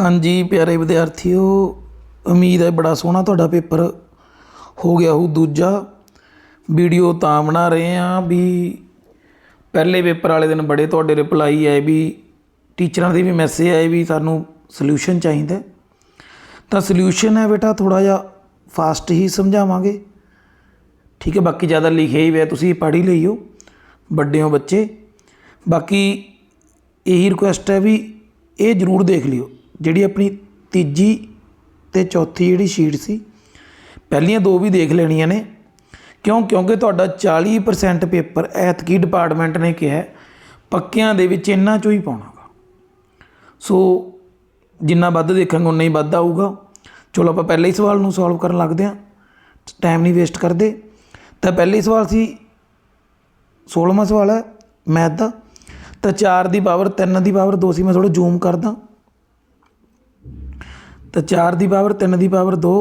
ਹਾਂਜੀ, ਪਿਆਰੇ ਵਿਦਿਆਰਥੀਓ, ਉਮੀਦ ਹੈ ਬੜਾ ਸੋਹਣਾ ਤੁਹਾਡਾ ਪੇਪਰ ਹੋ ਗਿਆ ਹੋਊ ਦੂਜਾ। ਵੀਡੀਓ ਤਾਂ ਬਣਾ ਰਹੇ ਆ ਵੀ ਪਹਿਲੇ ਪੇਪਰ ਵਾਲੇ ਦਿਨ ਬੜੇ ਤੁਹਾਡੇ ਰਿਪਲਾਈ ਆਏ ਵੀ ਟੀਚਰਾਂ ਦੇ ਵੀ ਮੈਸੇਜ ਆਏ ਵੀ ਸਾਨੂੰ ਸੋਲੂਸ਼ਨ ਚਾਹੀਦਾ। ਤਾਂ ਸੋਲੂਸ਼ਨ ਹੈ ਬੇਟਾ ਥੋੜਾ ਜਿਹਾ ਫਾਸਟ ਹੀ ਸਮਝਾਵਾਂਗੇ। ਠੀਕ ਹੈ, ਬਾਕੀ ਜ਼ਿਆਦਾ ਲਿਖਿਆ ਹੀ ਹੋਇਆ ਤੁਸੀਂ ਪੜ੍ਹ ਹੀ ਲਈਓ, ਵੱਡੇ ਹੋ ਬੱਚੇ। ਬਾਕੀ ਇਹੀ ਰਿਕੁਐਸਟ ਹੈ ਵੀ ਇਹ ਜ਼ਰੂਰ ਦੇਖ ਲਿਓ। ਜਿਹੜੀ ਆਪਣੀ ਤੀਜੀ ਤੇ ਚੌਥੀ ਜਿਹੜੀ ਸ਼ੀਟ ਸੀ, ਪਹਿਲੀਆਂ ਦੋ ਵੀ ਦੇਖ ਲੈਣੀਆਂ ਨੇ। ਕਿਉਂ? ਕਿਉਂਕਿ ਤੁਹਾਡਾ 40% ਪੇਪਰ ਐਤਕੀ ਡਿਪਾਰਟਮੈਂਟ ਨੇ ਕਿਹਾ ਪੱਕਿਆਂ ਦੇ ਵਿੱਚ ਇੰਨਾ ਚੋਂ ਹੀ ਪਾਉਣਾ ਗਾ। ਸੋ ਜਿੰਨਾ ਵੱਧ ਦੇਖਾਂਗੇ, ਉਨਾ ਹੀ ਵੱਧ ਆਊਗਾ। ਚਲੋ ਆਪਾਂ ਪਹਿਲੇ ਹੀ ਸਵਾਲ ਨੂੰ ਸੋਲਵ ਕਰਨ ਲੱਗਦੇ ਹਾਂ। ਟਾਈਮ ਨਹੀਂ ਵੇਸਟ ਕਰਦੇ। ਤਾਂ ਪਹਿਲੇ ਸਵਾਲ ਸੀ 16ਵਾਂ ਸਵਾਲ ਹੈ ਮੈਥ ਦਾ। ਤਾਂ 4 ਦੀ ਪਾਵਰ 3 ਦੀ ਪਾਵਰ 2 ਸੀ, ਮੈਂ ਥੋੜਾ ਜ਼ੂਮ ਕਰਦਾ। ਤਾਂ 4 ਦੀ ਪਾਵਰ 3 ਦੀ ਪਾਵਰ 2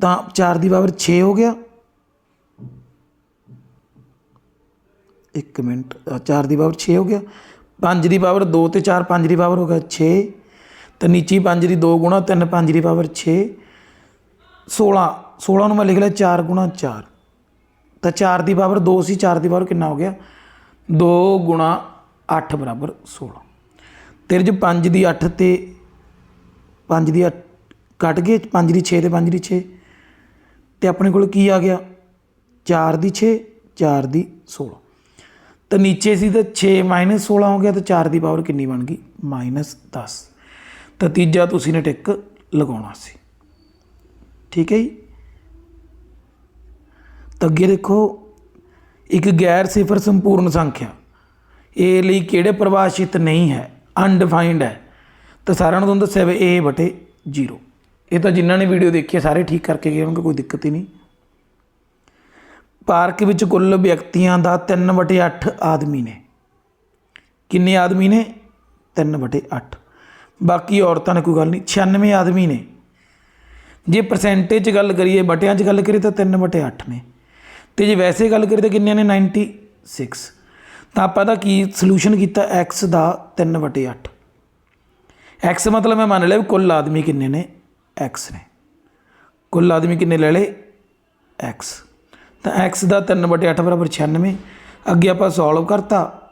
ਤਾਂ 4 ਦੀ ਪਾਵਰ 6 ਹੋ ਗਿਆ। 1 ਮਿੰਟ 4 ਦੀ ਪਾਵਰ 6 ਹੋ ਗਿਆ। 5 ਦੀ ਪਾਵਰ 2 ਤੇ 4 5 ਦੀ ਪਾਵਰ ਹੋ ਗਿਆ 6 ਤਾਂ ਨੀਚੀ 5 ਦੀ 2 ਗੁਣਾ 3 5 ਦੀ ਪਾਵਰ 6 16 16 ਨੂੰ ਮੈਂ ਲਿਖ ਲਿਆ 4 ਗੁਣਾ 4 ਤਾਂ 4 ਦੀ ਪਾਵਰ 2 ਸੀ 4 ਦੀ ਪਾਵਰ ਕਿੰਨਾ ਹੋ ਗਿਆ? 2 ਗੁਣਾ 8 ਬਰਾਬਰ 16 ਤੇਰੇ ਚ 5 ਦੀ 8 ਤੇ 5 ਦੀ 8 ਕੱਟ ਗਏ 5 ਦੀ 6 ਤੇ 5 ਦੀ 6 ਤੇ ਆਪਣੇ ਕੋਲ ਕੀ ਆ ਗਿਆ? 4 ਦੀ 6 4 ਦੀ 16 ਤਾਂ ਨੀਚੇ ਸੀ ਤਾਂ 6 16 ਹੋ ਗਿਆ ਤਾਂ 4 ਦੀ ਪਾਵਰ ਕਿੰਨੀ ਬਣ ਗਈ? -10 ਤਾਂ ਤੀਜਾ ਤੁਸੀਂ ਨੇ ਟਿਕ ਲਗਾਉਣਾ ਸੀ। ਠੀਕ ਹੈ ਜੀ? ਤਾਂ ਅੱਗੇ ਦੇਖੋ, ਇੱਕ ਗੈਰ ਸਿਫਰ ਸੰਪੂਰਨ ਸੰਖਿਆ। ਇਹ ਲਈ ਕਿਹੜੇ ਪਰਿਭਾਸ਼ਿਤ ਨਹੀਂ ਹੈ? ਅਨਡਿਫਾਈਨਡ ਹੈ। ਤਾਂ ਸਾਰਿਆਂ ਨੂੰ ਤੁਹਾਨੂੰ ਦੱਸਿਆ ਵੀ a ਬਟੇ 0 ਇਹ ਤਾਂ ਜਿਨ੍ਹਾਂ ਨੇ ਵੀਡੀਓ ਦੇਖੀ ਹੈ ਸਾਰੇ ਠੀਕ ਕਰਕੇ ਗਏ ਹੋਣਗੇ, ਕੋਈ ਦਿੱਕਤ ਹੀ ਨਹੀਂ। ਪਾਰਕ ਵਿੱਚ ਕੁੱਲ ਵਿਅਕਤੀਆਂ ਦਾ 3 ਬਟੇ 8 ਆਦਮੀ ਨੇ। ਕਿੰਨੇ ਆਦਮੀ ਨੇ? 3 ਬਟੇ 8 ਬਾਕੀ ਔਰਤਾਂ ਨੇ ਕੋਈ ਗੱਲ ਨਹੀਂ 96 ਆਦਮੀ ਨੇ। ਜੇ ਪਰਸੈਂਟੇਜ ਗੱਲ ਕਰੀਏ, ਬਟਿਆਂ 'ਚ ਗੱਲ ਕਰੀਏ ਤਾਂ 3 ਬਟੇ 8 ਨੇ। ਤੇ ਜੇ ਵੈਸੇ ਗੱਲ ਕਰੀਏ ਤਾਂ ਕਿੰਨੇ ਨੇ? 96 ਤਾਂ ਆਪਾਂ ਦਾ ਕੀ ਸੋਲੂਸ਼ਨ ਕੀਤਾ? X ਦਾ 3 ਬਟੇ 8 x ਮਤਲਬ ਮੈਂ ਮੰਨ ਲਿਆ ਵੀ ਕੁੱਲ ਆਦਮੀ ਕਿੰਨੇ ਨੇ? X ਨੇ। ਕੁੱਲ ਆਦਮੀ ਕਿੰਨੇ ਲੈ ਲਏ? X ਤਾਂ x ਦਾ 3 ਬਟੇ 8 ਬਰਾਬਰ 96 ਅੱਗੇ ਆਪਾਂ ਸੋਲਵ ਕਰਤਾ।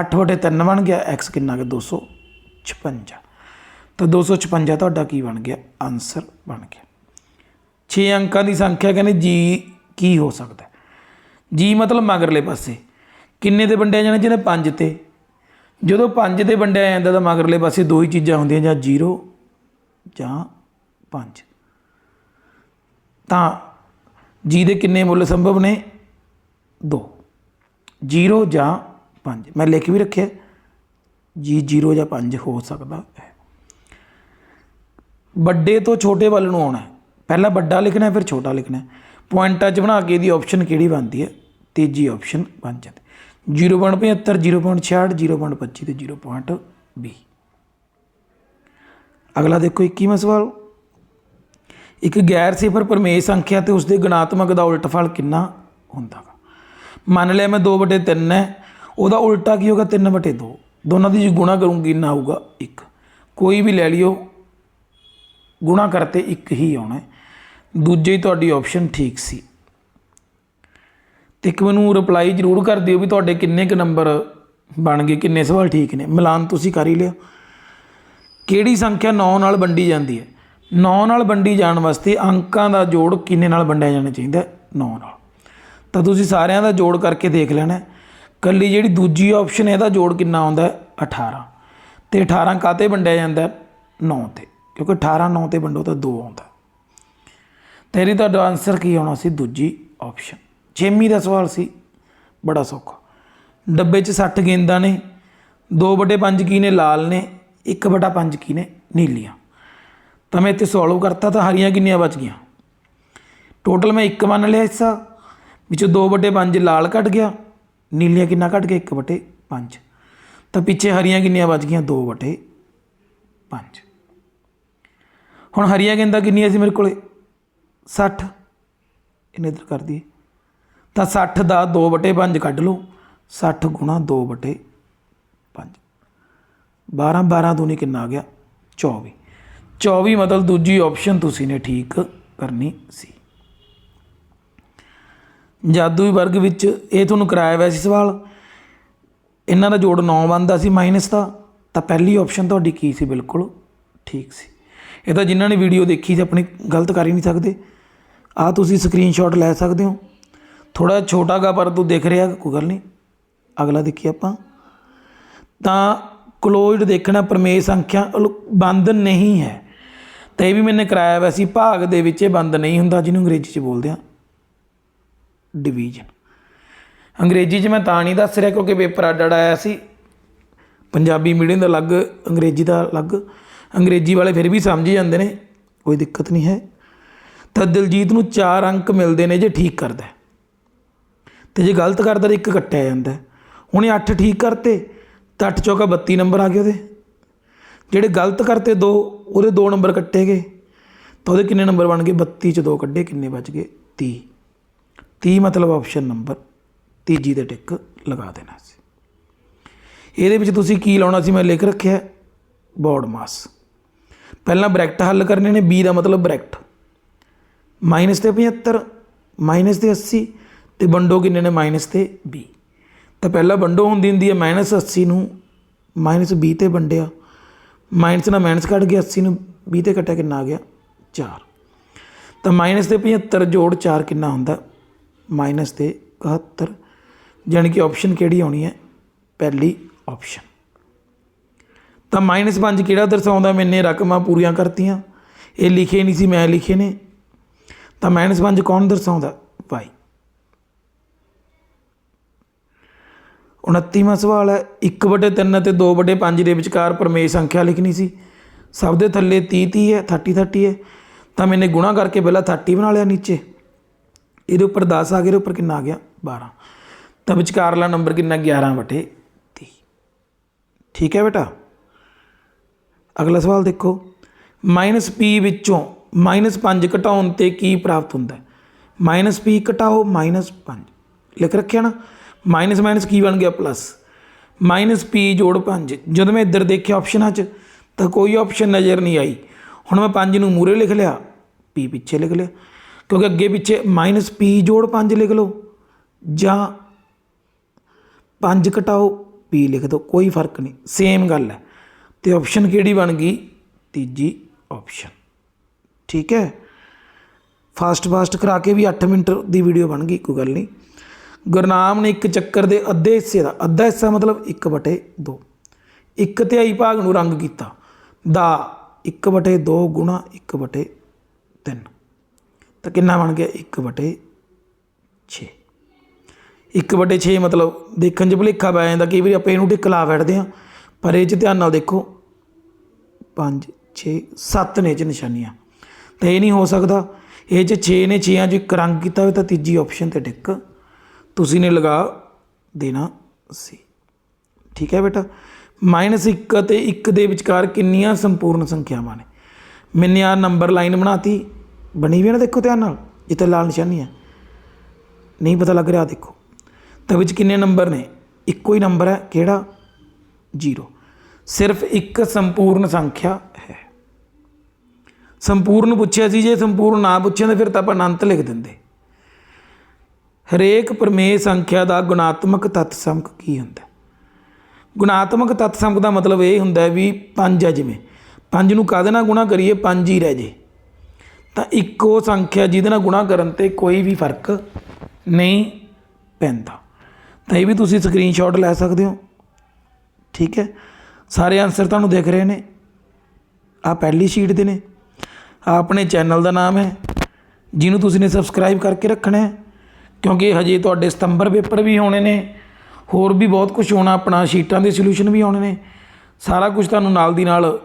8 ਬਟੇ 3 ਬਣ ਗਿਆ। X ਕਿੰਨਾ ਗਿਆ? 256 ਤਾਂ 256 ਤੁਹਾਡਾ ਕੀ ਬਣ ਗਿਆ? ਆਨਸਰ ਬਣ ਗਿਆ। 6 ਅੰਕਾਂ ਦੀ ਸੰਖਿਆ ਕਹਿੰਦੇ ਜੀ ਕੀ ਹੋ ਸਕਦਾ ਜੀ ਮਤਲਬ ਮਗਰਲੇ ਪਾਸੇ। ਕਿੰਨੇ ਤੇ ਵੰਡਿਆ ਜਾਣਾ? ਜਿਹਨੇ 5 ਤੇ। ਜਦੋਂ 5 ਦੇ ਵੰਡਿਆ ਜਾਂਦਾ ਤਾਂ ਮਗਰਲੇ ਪਾਸੇ ਦੋ ਹੀ ਚੀਜ਼ਾਂ ਹੁੰਦੀਆਂ, ਜਾਂ 0 ਜਾਂ 5 ਤਾਂ ਜੀ ਦੇ ਕਿੰਨੇ ਮੁੱਲ ਸੰਭਵ ਨੇ? 2 0 ਜਾਂ 5 ਮੈਂ ਲਿਖ ਵੀ ਰੱਖਿਆ। ਜੀ 0 ਜਾਂ 5 ਹੋ ਸਕਦਾ ਹੈ। ਵੱਡੇ ਤੋਂ ਛੋਟੇ ਵੱਲ ਨੂੰ ਆਉਣਾ ਪਹਿਲਾਂ ਵੱਡਾ ਲਿਖਣਾ ਫਿਰ ਛੋਟਾ ਲਿਖਣਾ ਹੈ। ਪੁਆਇੰਟਾਂ 'ਚ ਬਣਾ ਕੇ ਇਹਦੀ ਆਪਸ਼ਨ ਕਿਹੜੀ ਬਣਦੀ ਹੈ? ਤੀਜੀ ਆਪਸ਼ਨ ਬਣ ਜਾਂਦੀ 0.75 0.66 0.25 ਤੇ 0.20 ਅਗਲਾ ਦੇਖੋ 21ਵਾਂ ਸਵਾਲ। ਇੱਕ ਗੈਰ ਸਿਫਰ ਪਰਮੇਸ਼ ਸੰਖਿਆ ਤੇ ਉਸਦੇ ਗੁਣਾਤਮਕ ਦਾ ਉਲਟ ਫਲ ਕਿੰਨਾ ਹੁੰਦਾ ਗਾ? ਮੰਨ ਲਿਆ ਮੈਂ 2/3 ਹੈ, ਉਹਦਾ ਉਲਟਾ ਕੀ ਹੋਗਾ 3/2 ਦੋਨਾਂ ਦੀ ਜੇ ਗੁਣਾ ਕਰੂੰਗੀ, ਇੰਨਾ ਆਊਗਾ 1 ਕੋਈ ਵੀ ਲੈ ਲਿਓ, ਗੁਣਾ ਕਰਤੇ ਇੱਕ ਹੀ ਆਉਣਾ ਦੂਜੇ ਹੀ ਤੁਹਾਡੀ ਆਪਸ਼ਨ ਠੀਕ ਸੀ। ਤੇ ਇੱਕ ਮੈਨੂੰ ਰਿਪਲਾਈ ਜ਼ਰੂਰ ਕਰ ਦਿਓ ਵੀ ਤੁਹਾਡੇ ਕਿੰਨੇ ਕੁ ਨੰਬਰ ਬਣ ਗਏ, ਕਿੰਨੇ ਸਵਾਲ ਠੀਕ ਨੇ। ਮਿਲਾਨ ਤੁਸੀਂ ਕਰ ਹੀ ਲਿਓ। ਕਿਹੜੀ ਸੰਖਿਆ 9 ਨਾਲ ਵੰਡੀ ਜਾਂਦੀ ਹੈ? 9 ਨਾਲ ਵੰਡੀ ਜਾਣ ਵਾਸਤੇ ਅੰਕਾਂ ਦਾ ਜੋੜ ਕਿੰਨੇ ਨਾਲ ਵੰਡਿਆ ਜਾਣਾ ਚਾਹੀਦਾ 9 ਨਾਲ। ਤਾਂ ਤੁਸੀਂ ਸਾਰਿਆਂ ਦਾ ਜੋੜ ਕਰਕੇ ਦੇਖ ਲੈਣਾ ਹੈ। ਕੱਲੀ ਜਿਹੜੀ ਦੂਜੀ ਆਪਸ਼ਨ ਹੈ, ਇਹਦਾ ਜੋੜ ਕਿੰਨਾ ਆਉਂਦਾ ਹੈ? 18 ਤੇ 18 ਕਾਤੇ ਵੰਡਿਆ ਜਾਂਦਾ 9 ਤੇ। ਕਿਉਂਕਿ 18 9 ਤੇ ਵੰਡੋ ਤਾਂ 2 ਆਉਂਦਾ ਤੇਰੀ ਤੁਹਾਡਾ ਆਨਸਰ ਕੀ ਆਉਣਾ ਸੀ? ਦੂਜੀ ਆਪਸ਼ਨ ਛੇਵੀਂ ਦਾ ਸਵਾਲ ਸੀ। ਬੜਾ ਸੌਖਾ। ਡੱਬੇ 'ਚ 60 ਗੇਂਦਾਂ ਨੇ 2/5 ਕੀ ਨੇ ਲਾਲ ਨੇ 1/5 ਕੀ ਨੇ ਨੀਲੀਆਂ। ਤਾਂ ਮੈਂ ਇੱਥੇ ਸੋਲਵ ਕਰਤਾ ਤਾਂ ਹਰੀਆਂ ਕਿੰਨੀਆਂ ਬਚ ਗਈਆਂ? ਟੋਟਲ ਮੈਂ 1 ਮੰਨ ਲਿਆ ਹਿੱਸਾ, ਵਿੱਚੋਂ 2/5 ਲਾਲ ਕੱਟ ਗਿਆ, ਨੀਲੀਆਂ ਕਿੰਨਾ ਕੱਟ ਗਿਆ? 1/5 ਤਾਂ ਪਿੱਛੇ ਹਰੀਆਂ ਕਿੰਨੀਆਂ ਬਚ ਗਈਆਂ? 2/5 ਹੁਣ ਹਰੀਆਂ ਗੇਂਦਾਂ ਕਿੰਨੀਆਂ ਸੀ ਮੇਰੇ ਕੋਲੇ? 60 ਇਹਨੇ ਇਧਰ ਕਰ ਦਈਏ। ਤਾਂ 60 ਦਾ 2/5 ਕੱਢ ਲਓ। 60 ਗੁਣਾ 2/5 12 12 ਦੂਣੀ ਕਿੰਨਾ ਆ ਗਿਆ? 24 24 ਮਤਲਬ ਦੂਜੀ ਆਪਸ਼ਨ ਤੁਸੀਂ ਨੇ ਠੀਕ ਕਰਨੀ ਸੀ। ਜਾਦੂਈ ਵਰਗ ਵਿੱਚ ਇਹ ਤੁਹਾਨੂੰ ਕਰਾਇਆ ਹੋਇਆ ਸੀ ਸਵਾਲ। ਇਹਨਾਂ ਦਾ ਜੋੜ 9 ਬਣਦਾ ਸੀ ਮਾਈਨਸ ਦਾ। ਤਾਂ ਪਹਿਲੀ ਆਪਸ਼ਨ ਤੁਹਾਡੀ ਕੀ ਸੀ? ਬਿਲਕੁਲ ਠੀਕ ਸੀ। ਇਹ ਤਾਂ ਜਿਨ੍ਹਾਂ ਨੇ ਵੀਡੀਓ ਦੇਖੀ ਸੀ ਆਪਣੀ, ਗਲਤ ਕਰ ਹੀ ਨਹੀਂ ਸਕਦੇ। ਆ ਤੁਸੀਂ ਸਕਰੀਨਸ਼ਾਟ ਲੈ ਸਕਦੇ ਹੋ। ਥੋੜਾ ਛੋਟਾ ਗਾ, ਪਰ ਤੂੰ ਦੇਖ ਰਿਹਾ, ਕੋਈ ਗੱਲ ਨਹੀਂ। ਅਗਲਾ ਦੇਖੀਏ ਆਪਾਂ। ਤਾਂ ਕਲੋਜ਼ਡ ਦੇਖਣਾ ਪ੍ਰਮੇय ਸੰਖਿਆ ਬੰਦ ਨਹੀਂ ਹੈ। ਤਾਂ ਇਹ ਵੀ ਮੈਨੇ ਕਰਾਇਆ ਹੋਇਆ ਸੀ, ਭਾਗ ਦੇ ਵਿੱਚ ਇਹ ਬੰਦ ਨਹੀਂ ਹੁੰਦਾ, ਜਿਹਨੂੰ ਅੰਗਰੇਜ਼ੀ 'ਚ ਬੋਲਦੇ ਆ। ਡਿਵੀਜ਼ਨ ਅੰਗਰੇਜ਼ੀ 'ਚ ਮੈਂ ਤਾਂ ਨਹੀਂ ਦੱਸ ਰਿਹਾ, ਕਿਉਂਕਿ ਪੇਪਰ ਅੱਡ ਅੱਡ ਆਇਆ ਸੀ। ਪੰਜਾਬੀ ਮੀਡੀਅਮ ਦਾ ਅਲੱਗ, ਅੰਗਰੇਜ਼ੀ ਦਾ ਅਲੱਗ। ਅੰਗਰੇਜ਼ੀ ਵਾਲੇ ਫਿਰ ਵੀ ਸਮਝ ਹੀ ਜਾਂਦੇ ਨੇ। ਕੋਈ ਦਿੱਕਤ ਨਹੀਂ ਹੈ। ਤਾਂ ਦਿਲਜੀਤ ਨੂੰ 4 ਅੰਕ ਮਿਲਦੇ ਨੇ ਜੇ ਠੀਕ ਕਰਦਾ ਤੇ ਜੇ ਗਲਤ ਕਰਦਾ ਤਾਂ ਇੱਕ ਕੱਟਿਆ ਜਾਂਦਾ। ਹੈ। ਉਹਨੇ 8 ਠੀਕ ਕਰਤੇ, ਤਾਂ 8 ਚੌਕਾ 32 ਨੰਬਰ ਆ ਗਏ ਉਹਦੇ। ਜਿਹੜੇ ਗਲਤ ਕਰਤੇ ਦੋ, ਉਹਦੇ ਦੋ ਨੰਬਰ ਕੱਟੇ ਗਏ। ਤਾਂ ਉਹਦੇ ਕਿੰਨੇ ਨੰਬਰ ਬਣ ਗਏ? 32 ਚ ਦੋ ਕੱਢੇ, ਕਿੰਨੇ ਬਚ ਗਏ? 30 30 ਮਤਲਬ ਆਪਸ਼ਨ ਨੰਬਰ। ਤੀਜੀ ਦੇ ਟਿਕ ਲਗਾ ਦੇਣਾ ਸੀ। ਇਹਦੇ ਵਿੱਚ ਤੁਸੀਂ ਕੀ ਲਾਉਣਾ ਸੀ? ਮੈਂ ਲਿਖ ਰੱਖਿਆ ਬੋਰਡ ਮਾਸ। ਪਹਿਲਾਂ ਬ੍ਰੈਕਟ ਹੱਲ ਕਰਨੇ ਨੇ, b ਦਾ ਮਤਲਬ ਬ੍ਰੈਕਟ। ਮਾਈਨਸ ਤੇ 75 ਮਾਈਨਸ ਤੇ 80 ਤੇ ਵੰਡੋ ਕਿੰਨੇ ਨੇ? ਮਾਈਨਸ ਤੇ 20 ਤਾਂ ਪਹਿਲਾਂ ਵੰਡੋ ਹੁੰਦੀ ਹੁੰਦੀ ਹੈ, ਮਾਈਨਸ 80 ਨੂੰ, ਮਾਈਨਸ 20 ਤੇ ਵੰਡਿਆ। ਮਾਈਨਸ ਨਾਲ ਮਾਈਨਸ ਕੱਟ ਗਿਆ 80 ਨੂੰ 20 ਤੇ ਕੱਟਿਆ ਕਿੰਨਾ ਆ ਗਿਆ? 4 ਤਾਂ ਮਾਈਨਸ ਤੇ 75 ਜੋੜ 4 ਕਿੰਨਾ ਹੁੰਦਾ? ਮਾਈਨਸ ਤੇ 71 ਜਾਣੀ ਕਿ ਆਪਸ਼ਨ ਕਿਹੜੀ ਆਉਣੀ ਹੈ? ਪਹਿਲੀ ਆਪਸ਼ਨ। ਤਾਂ ਮਾਈਨਸ 5 ਕਿਹੜਾ ਦਰਸਾਉਂਦਾ? ਮੈਨੇ ਰਕਮਾਂ ਪੂਰੀਆਂ ਕਰਤੀਆਂ। ਇਹ ਲਿਖੇ ਨਹੀਂ ਸੀ, ਮੈਂ ਲਿਖੇ ਨੇ। ਤਾਂ ਮਾਈਨਸ 5 ਕੌਣ ਦਰਸਾਉਂਦਾ? 29ਵਾਂ ਸਵਾਲ ਹੈ 1/3 ਅਤੇ 2/5 ਦੇ ਵਿਚਕਾਰ ਪ੍ਰਮੇय ਸੰਖਿਆ ਲਿਖਣੀ ਸੀ। ਸਭ ਦੇ ਥੱਲੇ 30 30 ਹੈ 30 30 ਹੈ। ਤਾਂ ਮੈਨੇ ਗੁਣਾ ਕਰਕੇ ਪਹਿਲਾਂ 30 ਬਣਾ ਲਿਆ ਨੀਚੇ। ਇਹਦੇ ਉੱਪਰ 10 ਆ ਗਿਆ ਇਹਦੇ ਉੱਪਰ ਕਿੰਨਾ ਆ ਗਿਆ? 12 ਤਾਂ ਵਿਚਕਾਰਲਾ ਨੰਬਰ ਕਿੰਨਾ? 11/30 ਠੀਕ ਹੈ ਬੇਟਾ? ਅਗਲਾ ਸਵਾਲ ਦੇਖੋ। -p ਵਿੱਚੋਂ -5 ਘਟਾਉਣ ਤੇ ਕੀ ਪ੍ਰਾਪਤ ਹੁੰਦਾ ਹੈ? -p ਘਟਾਓ -5 ਲਿਖ ਰੱਖਿਆ ਨਾ? ਮਾਈਨਸ ਮਾਈਨਸ ਕੀ ਬਣ ਗਿਆ ਪਲੱਸ ਮਾਈਨਸ -p ਜੋੜ 5 ਜਦੋਂ ਮੈਂ ਇੱਧਰ ਦੇਖਿਆ ਆਪਸ਼ਨਾਂ 'ਚ, ਤਾਂ ਕੋਈ ਆਪਸ਼ਨ ਨਜ਼ਰ ਨਹੀਂ ਆਈ। ਹੁਣ ਮੈਂ 5 ਨੂੰ ਮੂਰੇ ਲਿਖ ਲਿਆ, p ਪਿੱਛੇ ਲਿਖ ਲਿਆ। ਕਿਉਂਕਿ ਅੱਗੇ ਪਿੱਛੇ -p ਜੋੜ 5 ਲਿਖ ਲਓ, ਜਾਂ 5 ਘਟਾਓ, p ਲਿਖ ਦਿਓ, ਕੋਈ ਫ਼ਰਕ ਨਹੀਂ ਸੇਮ ਗੱਲ ਹੈ। ਤੇ ਆਪਸ਼ਨ ਕਿਹੜੀ ਬਣ ਗਈ? ਤੀਜੀ ਆਪਸ਼ਨ ਠੀਕ ਹੈ? ਫਾਸਟ ਫਾਸਟ ਕਰਾ ਕੇ ਵੀ 8 ਮਿੰਟ ਦੀ ਵੀਡੀਓ ਬਣ ਗਈ, ਕੋਈ ਗੱਲ ਨਹੀਂ। ਗੁਰਨਾਮ ਨੇ ਇੱਕ ਚੱਕਰ ਦੇ ਅੱਧੇ ਹਿੱਸੇ ਦਾ, ਅੱਧਾ ਹਿੱਸਾ ਮਤਲਬ 1 ਬਟੇ 2 ਇੱਕ ਤਿਹਾਈ ਭਾਗ ਨੂੰ ਰੰਗ ਕੀਤਾ, ਦਾ 1 ਬਟੇ 2 ਗੁਣਾ 1 ਬਟੇ 3 ਤਾਂ ਕਿੰਨਾ ਬਣ ਗਿਆ? 1 ਬਟੇ 6 1 ਬਟੇ 6 ਮਤਲਬ ਦੇਖਣ 'ਚ ਭੁਲੇਖਾ ਪੈ ਜਾਂਦਾ, ਕਈ ਵਾਰੀ ਆਪਾਂ ਇਹਨੂੰ ਟਿਕ ਲਾ ਬੈਠਦੇ ਹਾਂ, ਪਰ ਇਹ 'ਚ ਧਿਆਨ ਨਾਲ ਦੇਖੋ 5 6 7 ਨੇ ਇਹ 'ਚ ਨਿਸ਼ਾਨੀਆਂ, ਤਾਂ ਇਹ ਨਹੀਂ ਹੋ ਸਕਦਾ, ਇਹ 'ਚ 6 ਨੇ 6ਾਂ 'ਚ ਇੱਕ ਰੰਗ ਕੀਤਾ ਹੋਵੇ ਤਾਂ ਤੀਜੀ ਆਪਸ਼ਨ ਤੇ ਟਿਕ ਤੁਸੀਂ ਨੇ ਲਗਾ ਦੇਣਾ ਸੀ। ਠੀਕ ਹੈ ਬੇਟਾ? -1 ਅਤੇ 1 ਦੇ ਵਿਚਕਾਰ ਕਿੰਨੀਆਂ ਸੰਪੂਰਨ ਸੰਖਿਆਵਾਂ ਨੇ? ਮੈਨੇ ਆ ਨੰਬਰ ਲਾਈਨ ਬਣਾਤੀ। ਬਣੀ ਵੀ ਹੈ ਨਾ ਦੇਖੋ ਧਿਆਨ ਨਾਲ। ਜਿੱਥੇ ਲਾਲ ਨਿਸ਼ਾਨੀ ਹੈ ਨਹੀਂ ਪਤਾ ਲੱਗ ਰਿਹਾ, ਦੇਖੋ। ਤਾਂ ਵਿੱਚ ਕਿੰਨੇ ਨੰਬਰ ਨੇ? ਇੱਕੋ ਹੀ ਨੰਬਰ ਹੈ। ਕਿਹੜਾ? 0 ਸਿਰਫ ਇੱਕ ਸੰਪੂਰਨ ਸੰਖਿਆ ਹੈ। ਸੰਪੂਰਨ ਪੁੱਛਿਆ ਸੀ, ਜੇ ਸੰਪੂਰਨ ਨਾ ਪੁੱਛਿਆ ਤਾਂ ਫਿਰ ਤਾਂ ਆਪਾਂ ਅਨੰਤ ਲਿਖ ਦਿੰਦੇ। ਹਰੇਕ ਪ੍ਰਮੇय ਸੰਖਿਆ ਦਾ ਗੁਣਾਤਮਕ ਤੱਤ ਸਮਕ ਕੀ ਹੁੰਦਾ? ਗੁਣਾਤਮਕ ਤੱਤ ਸਮਕ ਦਾ ਮਤਲਬ ਇਹ ਹੁੰਦਾ ਵੀ 5 ਹੈ ਜਿਵੇਂ। 5 ਨੂੰ ਕਾਹਦੇ ਨਾਲ ਗੁਣਾ ਕਰੀਏ? 5 ਹੀ ਰਹਿ ਜੇ। ਤਾਂ ਇੱਕੋ ਸੰਖਿਆ ਜਿਹਦੇ ਨਾਲ ਗੁਣਾ ਕਰਨ ਤੇ ਕੋਈ ਵੀ ਫ਼ਰਕ ਨਹੀਂ ਪੈਂਦਾ। ਤਾਂ ਇਹ ਵੀ ਤੁਸੀਂ ਸਕਰੀਨਸ਼ਾਟ ਲੈ ਸਕਦੇ ਹੋ। ਠੀਕ ਹੈ? ਸਾਰੇ ਆਨਸਰ ਤੁਹਾਨੂੰ ਦਿਖ ਰਹੇ ਨੇ। ਆ ਪਹਿਲੀ ਸ਼ੀਟ ਦੇ ਨੇ। ਆਹ ਆਪਣੇ ਚੈਨਲ ਦਾ ਨਾਮ ਹੈ। ਜਿਹਨੂੰ ਤੁਸੀਂ ਨੇ ਸਬਸਕ੍ਰਾਈਬ ਕਰਕੇ ਰੱਖਣਾ ਹੈ। ਕਿਉਂਕਿ ਹਜੇ ਤੁਹਾਡੇ ਸਤੰਬਰ ਪੇਪਰ ਵੀ ਆਉਣੇ ਨੇ, ਹੋਰ ਵੀ ਬਹੁਤ ਕੁਝ ਹੋਣਾ, ਆਪਣਾ ਸ਼ੀਟਾਂ ਦੇ ਸੋਲੂਸ਼ਨ ਵੀ ਆਉਣੇ ਨੇ। ਸਾਰਾ ਕੁਝ ਤੁਹਾਨੂੰ ਨਾਲ ਦੀ ਨਾਲ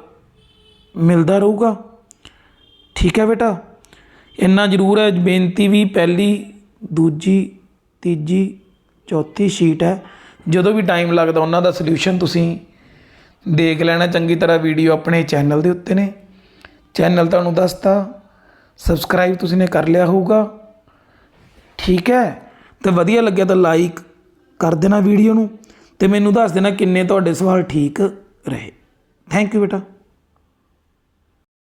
ਮਿਲਦਾ ਰਹੂਗਾ। ਠੀਕ ਹੈ ਬੇਟਾ, ਇੰਨਾ ਜ਼ਰੂਰ ਹੈ, ਬੇਨਤੀ ਵੀ ਪਹਿਲੀ, ਦੂਜੀ, ਤੀਜੀ, ਚੌਥੀ ਸ਼ੀਟ ਹੈ। ਜਦੋਂ ਵੀ ਟਾਈਮ ਲੱਗਦਾ ਉਹਨਾਂ ਦਾ ਸੋਲੂਸ਼ਨ ਤੁਸੀਂ ਦੇਖ ਲੈਣਾ, ਚੰਗੀ ਤਰ੍ਹਾਂ ਵੀਡੀਓ ਆਪਣੇ ਚੈਨਲ ਦੇ ਉੱਤੇ ਨੇ। ਚੈਨਲ ਤੁਹਾਨੂੰ ਦੱਸਤਾ ਸਬਸਕ੍ਰਾਈਬ ਤੁਸੀਂ ਨੇ ਕਰ ਲਿਆ ਹੋਊਗਾ। ਠੀਕ ਹੈ? ਤੇ ਵਧੀਆ ਲੱਗਿਆ ਤਾਂ ਲਾਈਕ ਕਰ ਦੇਣਾ ਵੀਡੀਓ ਨੂੰ ਤੇ ਮੈਨੂੰ ਦੱਸ ਦੇਣਾ ਕਿੰਨੇ ਤੁਹਾਡੇ ਸਵਾਲ ਠੀਕ ਰਹੇ। ਥੈਂਕ ਯੂ ਬੇਟਾ।